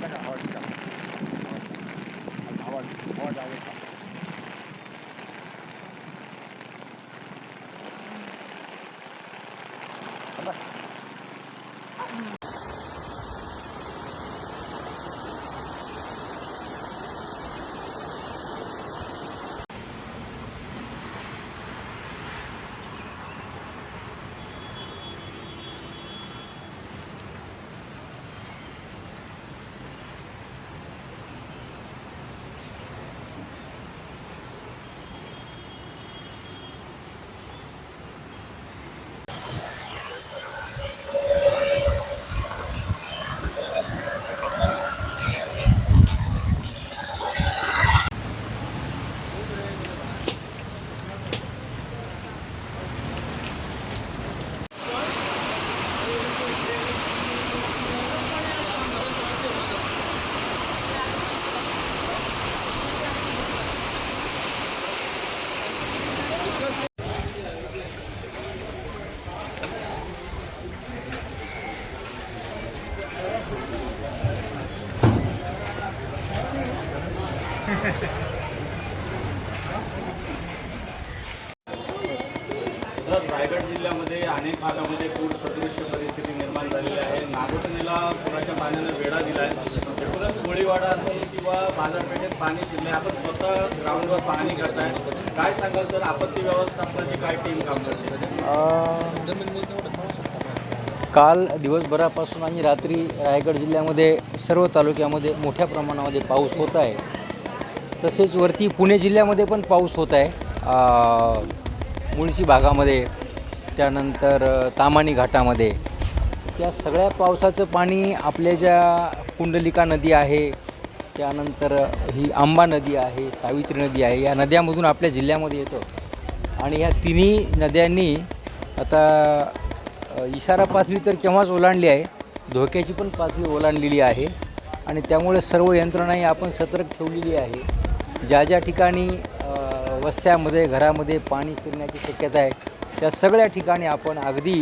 干啥？我干啥？我干啥？我干啥？我干啥？嗯。干？嗯。सर रायगड जिल्ह्यामध्ये अनेक भागामध्ये पूर सदृश्य परिस्थिती निर्माण झालेली आहे. नागोठणीला पुराच्या पाण्यानं वेढा दिला आहे एकूणच कोळीवाडा असेल किंवा बाजारपेठेत पाणी शिरले आपण स्वतः ग्राउंडवर पाहणी करताय. काय सांगाल सर? आपत्ती व्यवस्थापनाची काय टीम काम करते? काल दिवसभरापासून आणि रात्री रायगड जिल्ह्यामध्ये सर्व तालुक्यामध्ये मोठ्या प्रमाणामध्ये पाऊस होत आहे. तसेच वरती पुणे जिल्ह्यामध्ये पण पाऊस होत आहे. मुळशी भागामध्ये त्यानंतर तामाणी घाटामध्ये. त्या सगळ्या पावसाचं पाणी आपल्या ज्या कुंडलिका नदी आहे त्यानंतर ही आंबा नदी आहे सावित्री नदी आहे या नद्यामधून आपल्या जिल्ह्यामध्ये येतो. आणि या तिन्ही नद्यांनी आता इशारा पातळी तर केव्हाच ओलांडली आहे धोक्याची पण पातळी ओलांडलेली आहे. आणि त्यामुळे सर्व यंत्रणाही आपण सतर्क ठेवलेली आहे. ज्या ज्या ठिकाणी वस्त्यामध्ये घरामध्ये पाणी शिरण्याची शक्यता आहे त्या सगळ्या ठिकाणी आपण अगदी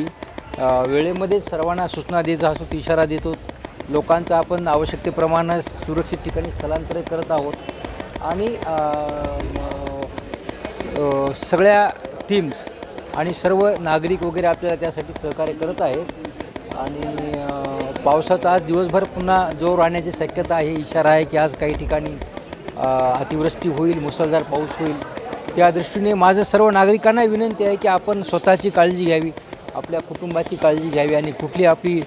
वेळेमध्ये सर्वांना सूचना देत असतो इशारा देतो लोकांचं आपण आवश्यकतेप्रमाणे सुरक्षित ठिकाणी स्थलांतरित करत आहोत. आणि सगळ्या टीम्स आणि सर्व नागरिक वगैरे आपल्याला त्यासाठी सहकार्य करत आहेत. आणि पावसाचा आज दिवसभर पुन्हा जोर राहण्याची शक्यता आहे इशारा आहे की आज काही ठिकाणी अतिवृष्टी होईल मुसळधार पाऊस होईल. त्या दृष्टीने माझं सर्व नागरिकांना विनंती आहे की आपण स्वतःची काळजी घ्यावी आपल्या कुटुंबाची काळजी घ्यावी आणि कुठली आपली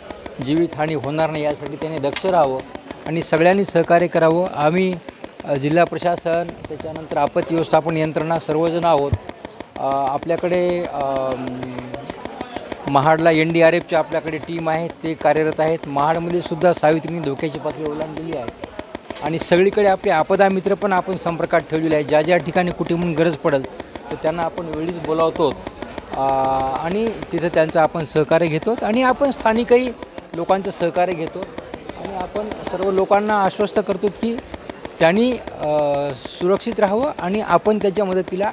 जीवितहानी होणार नाही यासाठी त्याने दक्ष राहावं आणि सगळ्यांनी सहकार्य करावं. आम्ही जिल्हा प्रशासन त्याच्यानंतर आपत्ती व्यवस्थापन यंत्रणा सर्वजण आहोत. आपल्याकडे महाडला एन डी आर एफच्या आपल्याकडे टीम आहे ते कार्यरत आहेत. महाडमध्ये सुद्धा सावित्रीने धोक्याची पातळी ओलांडलेली आहे. आणि सगळीकडे आपले आपदा मित्र पण आपण संपर्कात ठेवलेले आहे ज्या ज्या ठिकाणी कुठे म्हणून गरज पडेल तर त्यांना आपण वेळीच बोलावतो. आणि तिथं त्यांचं आपण सहकार्य घेतो आणि आपण स्थानिकही लोकांचं सहकार्य घेतो. आणि आपण सर्व लोकांना आश्वस्त करतो की त्यांनी सुरक्षित राहावं आणि आपण त्याच्या मदतीला